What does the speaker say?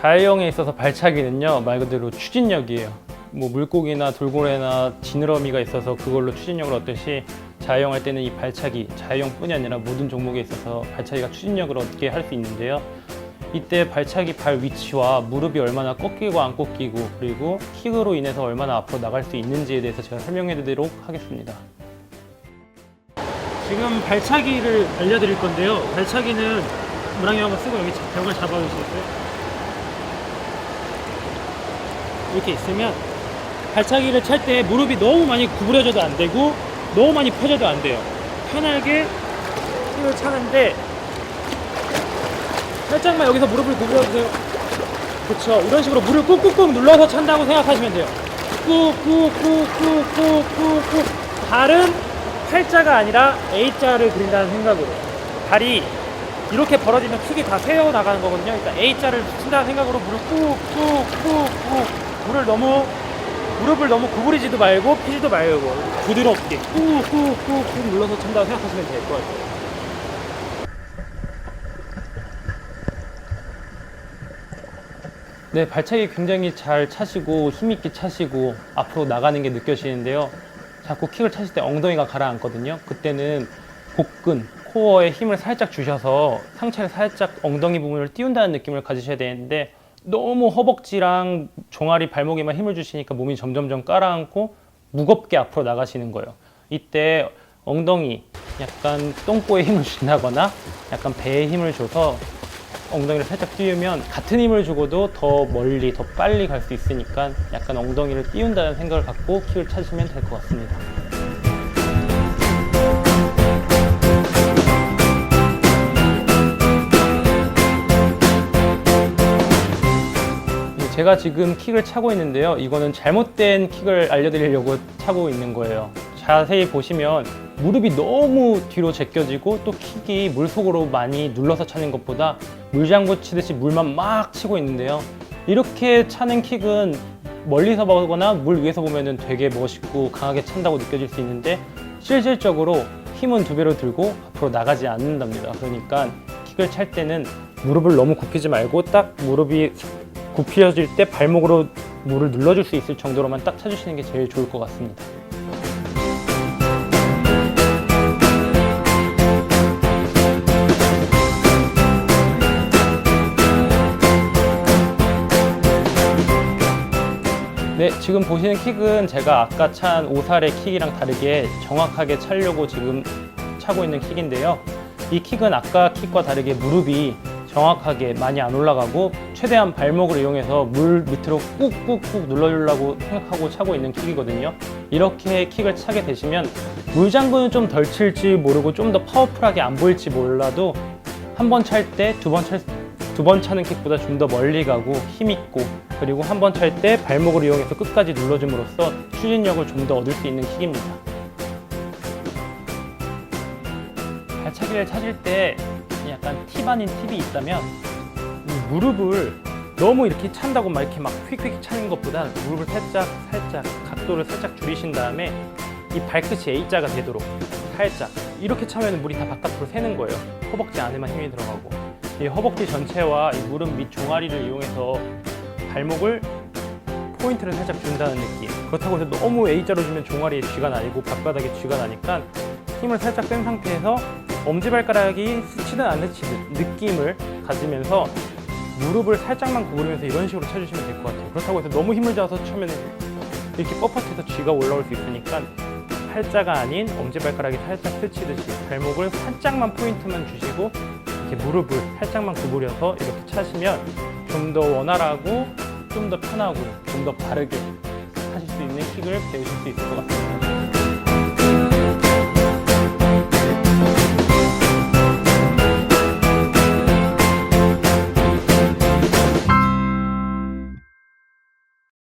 자해형에 있어서 발차기는요 말 그대로 추진력이에요. 뭐 물고기나 돌고래나 지느러미가 있어서 그걸로 추진력을 얻듯이 자해형 할 때는 이 발차기, 자해형 뿐이 아니라 모든 종목에 있어서 발차기가 추진력을 얻게 할 수 있는데요. 이때 발차기 발 위치와 무릎이 얼마나 꺾이고 안 꺾이고 그리고 킥으로 인해서 얼마나 앞으로 나갈 수 있는지에 대해서 제가 설명해 드리도록 하겠습니다. 지금 발차기를 알려드릴 건데요. 발차기는 무랑이 한번 쓰고 여기 벽을 잡아주시겠어요? 이렇게 있으면 발차기를 찰 때 무릎이 너무 많이 구부려져도 안 되고 너무 많이 펴져도 안 돼요. 편하게 힘을 차는데 살짝만 여기서 무릎을 구부려주세요. 그렇죠. 이런 식으로 무릎 꾹꾹꾹 눌러서 찬다고 생각하시면 돼요. 꾹꾹꾹꾹꾹꾹꾹 발은 팔자가 아니라 A자를 그린다는 생각으로 발이 이렇게 벌어지면 축이 다 세워 나가는 거거든요. 일단 A자를 친다는 생각으로 무릎 꾹꾹꾹꾹 물을 너무 무릎을 너무 구부리지도 말고 피지도 말고 부드럽게 꾹꾹꾹꾹 눌러서 찬다고 생각하시면 될 것 같아요. 네, 발차기 굉장히 잘 차시고 힘있게 차시고 앞으로 나가는 게 느껴지는데요. 자꾸 킥을 차실 때 엉덩이가 가라앉거든요. 그때는 복근, 코어에 힘을 살짝 주셔서 상체를 살짝 엉덩이 부분을 띄운다는 느낌을 가지셔야 되는데 너무 허벅지랑 종아리 발목에만 힘을 주시니까 몸이 점점점 깔아앉고 무겁게 앞으로 나가시는 거예요. 이때 엉덩이, 약간 똥꼬에 힘을 준다거나 약간 배에 힘을 줘서 엉덩이를 살짝 띄우면 같은 힘을 주고도 더 멀리 더 빨리 갈 수 있으니까 약간 엉덩이를 띄운다는 생각을 갖고 킥을 찾으면 될 것 같습니다. 제가 지금 킥을 차고 있는데요. 이거는 잘못된 킥을 알려드리려고 차고 있는 거예요. 자세히 보시면 무릎이 너무 뒤로 제껴지고 또 킥이 물속으로 많이 눌러서 차는 것보다 물장구 치듯이 물만 막 치고 있는데요. 이렇게 차는 킥은 멀리서 보거나 물 위에서 보면 되게 멋있고 강하게 찬다고 느껴질 수 있는데 실질적으로 힘은 두 배로 들고 앞으로 나가지 않는답니다. 그러니까 킥을 찰 때는 무릎을 너무 굽히지 말고 딱 무릎이 굽혀질 때 발목으로 물을 눌러줄 수 있을 정도로만 딱 차주시는 게 제일 좋을 것 같습니다. 네, 지금 보시는 킥은 제가 아까 찬 오살의 킥이랑 다르게 정확하게 차려고 지금 차고 있는 킥인데요. 이 킥은 아까 킥과 다르게 무릎이 정확하게 많이 안 올라가고 최대한 발목을 이용해서 물 밑으로 꾹꾹꾹 눌러주려고 생각하고 차고 있는 킥이거든요. 이렇게 킥을 차게 되시면 물장구는 좀 덜 칠지 모르고 좀 더 파워풀하게 안 보일지 몰라도 한 번 찰 때 두 번 찰 두 번 차는 킥보다 좀 더 멀리 가고 힘 있고 그리고 한 번 찰 때 발목을 이용해서 끝까지 눌러줌으로써 추진력을 좀 더 얻을 수 있는 킥입니다. 발차기를 찾을 때 약간 팁 아닌 팁이 있다면 이 무릎을 너무 이렇게 찬다고 막 이렇게 막 휙휙 차는 것보다 무릎을 살짝 살짝 각도를 살짝 줄이신 다음에 이 발끝이 A자가 되도록 살짝 이렇게 차면 물이 다 바깥으로 새는 거예요. 허벅지 안에만 힘이 들어가고 이 허벅지 전체와 이 무릎 밑 종아리를 이용해서 발목을 포인트를 살짝 준다는 느낌. 그렇다고 해서 너무 A자로 주면 종아리에 쥐가 나고 발바닥에 쥐가 나니까 힘을 살짝 뺀 상태에서 엄지발가락이 스치든 안 스치든 느낌을 가지면서 무릎을 살짝만 구부리면서 이런 식으로 쳐주시면 될 것 같아요. 그렇다고 해서 너무 힘을 줘서 쳐면 이렇게 뻣뻣해서 쥐가 올라올 수 있으니까 팔자가 아닌 엄지발가락이 살짝 스치듯이 발목을 살짝만 포인트만 주시고 이렇게 무릎을 살짝만 구부려서 이렇게 차시면 좀 더 원활하고 좀 더 편하고 좀 더 바르게 하실 수 있는 킥을 배우실 수 있을 것 같습니다.